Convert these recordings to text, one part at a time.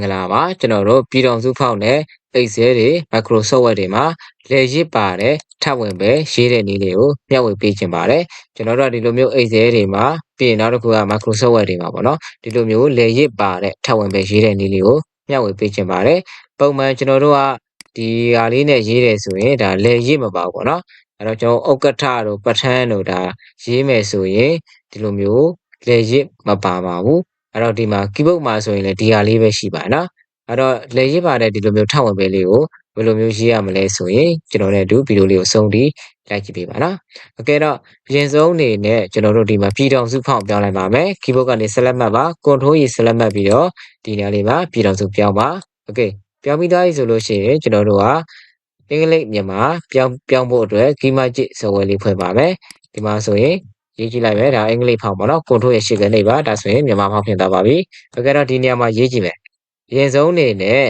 မင်္ဂလာပါကျွန်တော်တို့ပြည်တော်စုဖောက်နဲ့ Excel တွေ Microsoft Word တွေမှာလေရစ်ပါတဲ့ထပ်ဝင်ပဲရေးတဲ့နည်းလေးကိုမျှဝေပေးခြင်းပါတယ်ကျွန်တော်တို့ကဒီလိုမျိုး Excel တွေမှာပြီးရင်နောက်တစ်ခုက Microsoft Word တွေမှာပေါ့နော်ဒီလိုမျိုးလေရစ်ပါတဲ့ထပ်ဝင်ပဲရေးတဲ့နည်းလေးကိုမျှဝေပေးခြင်းပါတယ်ပုံမှန်ကျွန်တော်တို့ကဒီဟာလေးနဲ့ရေးတယ်ဆိုရင်ဒါလေရစ်မပါဘူးပေါ့နော်အဲ့တော့ကျွန်တော်ဥက္ကဋ္ဌတို့ပဋ္ဌာန်းတို့ဒါရေးမယ်ဆိုရင်ဒီလိုမျိုးလေရစ်မပါပါဘူး အဲ့တော့ဒီမှာ keyboard မှာဆိုရင်လည်းဒီဟာလေးပဲရှိပါနော်အဲ့တော့လက်ရစ်ပါတဲ့ဒီလိုမျိုးထောက်ဝင်ပေးလေးကိုဘယ်လိုမျိုးရေးရမလဲဆိုရင်ကျွန်တော်နဲ့အတူဗီဒီယိုလေးကိုအဆုံးထိလိုက်ကြည့်ပေးပါနော်အကယ်တော့အရင်ဆုံးအနေနဲ့ကျွန်တော်တို့ဒီမှာပြည်တော်စုဖောင်းပြောင်းလိုက်ပါမယ် keyboard ကနေ select မှတ်ပါ control ရေး select မှတ်ပြီးတော့ဒီနေရာလေးမှာပြည်တော်စုပြောင်းပါ okay ပြောင်းပြီးသားပြီဆိုလို့ရှိရင်ကျွန်တော်တို့ကအင်္ဂလိပ်မြန်မာပြောင်းပြောင်းဖို့အတွက် key magic software လေးဖွင့်ပါမယ်ဒီမှာဆိုရင် ရေးကြည့်လိုက်မယ်ဒါအင်္ဂလိပ်ဖောင်းပေါ့နော် control ရဲ့ရှေ့ကနေပါဒါဆိုရင်မြန်မာဖောင်းဖြစ်သွားပါပြီ။ဟုတ်ကဲ့တော့ဒီနေရာမှာရေးကြည့်မယ်။အရင်ဆုံးအနေနဲ့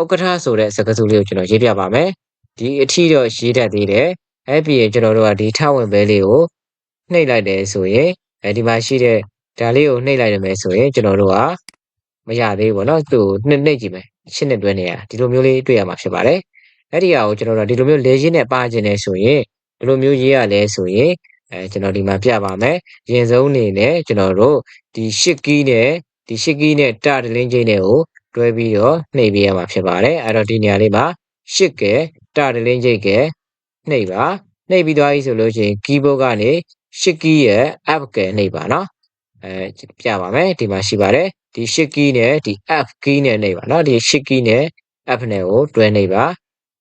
ဥက္ကဋ္ဌဆိုတဲ့စကားစုလေးကိုကျွန်တော်ရေးပြပါမယ်။ဒီအထီတော့ရေးတတ်သေးတယ်။အဲ့ပြီးရင်ကျွန်တော်တို့ကဒီထဝင်ဘဲလေးကိုနှိပ်လိုက်တယ်ဆိုရင်အဲဒီမှာရှိတဲ့ဒါလေးကိုနှိပ်လိုက်ရမယ်ဆိုရင်ကျွန်တော်တို့ကမရသေးဘူးပေါ့နော်သူ့ကိုနှစ်နှိပ်ကြည့်မယ်ရှင်းနှစ်တွဲနေရဒီလိုမျိုးလေးတွေ့ရမှာဖြစ်ပါတယ်အဲ့ဒီဟာကိုကျွန်တော်တို့ဒီလိုမျိုးလေရင်းနဲ့ပါခြင်းနေဆိုရင် ဒီလိုမျိုးရေးရလဲဆိုရင်အဲကျွန်တော်ဒီမှာပြပါမယ်ရင်ဆုံးအနေနဲ့ကျွန်တော်တို့ဒီရှစ်ကီးနဲ့ဒီရှစ်ကီးနဲ့တတလင်းချင်းတွေကိုတွဲပြီးတော့နှိပ်ပေးရမှာဖြစ်ပါတယ်အဲ့တော့ဒီနေရာလေးမှာရှစ်ကဲတတလင်းချင်းကဲနှိပ်ပါနှိပ်ပြီးသွားပြီဆိုလို့ရှိရင် keyboard ကနေရှစ်ကီးရဲ့ app ကဲနှိပ်ပါနော်အဲပြပါမယ်ဒီမှာရှိပါတယ်ဒီရှစ်ကီးနဲ့ဒီ app key နဲ့နှိပ်ပါနော်ဒီရှစ်ကီးနဲ့ app နဲ့ကိုတွဲနှိပ်ပါ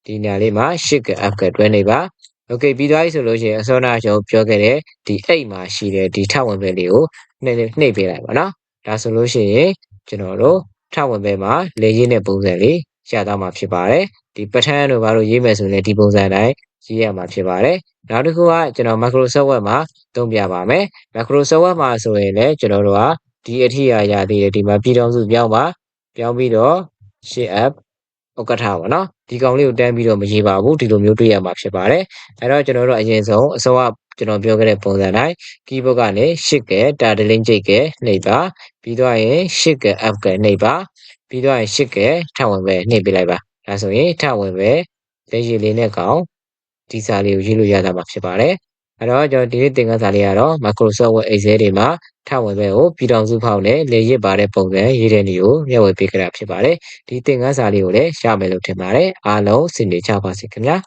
ဒီနေရာလေးမှာရှစ်က app ကတွဲနှိပ်ပါ โอเคပြီးသွားပြီဆိုလို့ရှိရင်အစောနာကျွန်တော်ပြောခဲ့တဲ့ဒီအိတ်မှာရှိတဲ့ဒီထဝင်ပဲလေးကိုနှိပ်နှိပ်ပေးလိုက်ပါနော်ဒါဆိုလို့ရှိရင်ကျွန်တော်တို့ထဝင်ပဲမှာလေရင်းတဲ့ပုံစံလေးရသွားမှာဖြစ်ပါတယ်ဒီပဋ္ဌာန်းတို့ဘာလို့ရေးမယ်ဆိုရင်ဒီပုံစံတိုင်းရေးရမှာဖြစ်ပါတယ်နောက်တစ်ခုကကျွန်တော် Microsoft Word မှာသုံးပြပါမယ် Microsoft Word မှာဆိုရင်လည်းကျွန်တော်တို့ကဒီအထိရာရသေးတယ်ဒီမှာပြည်တော်စုပြောင်းပါပြောင်းပြီးတော့ share app ဥက္ကဋ္ဌပါနော် ဒီကောင်လေးကိုတန်းပြီးတော့မရေးပါဘူးဒီလိုမျိုးတွေ့ရမှာဖြစ်ပါတယ်အဲ့တော့ကျွန်တော်တို့အရင်ဆုံးအစောကကျွန်တော်ပြောခဲ့တဲ့ပုံစံတိုင်း keyboard ကနေ shift က targeting ကြိတ်ကနှိပ်ပါပြီးတော့ရင် shift က app ကနှိပ်ပါပြီးတော့ရင် shift ကထဝင်ပဲနှိပ်ပေးလိုက်ပါဒါဆိုရင်ထဝင်ပဲလက်ရည်လေးနဲ့ကောင်ဒီစာလေးကိုရေးလို့ရတာမှာဖြစ်ပါတယ်အဲ့တော့ကျွန်တော်ဒီနေ့သင်ခန်းစာလေးကတော့ Microsoft Word Excel တွေမှာ ထဝင်ပဲကိုပြည်တော်စုဖောက်နဲ့လေရစ်ပါတဲ့ပုံစံရေးတဲ့နည်းကိုမျှဝေပေးကြတာဖြစ်ပါတယ်ဒီသင်ခန်းစာလေးကိုလည်းရမယ်လို့ထင်ပါတယ်အားလုံးစင်နေကြပါစေခင်ဗျာ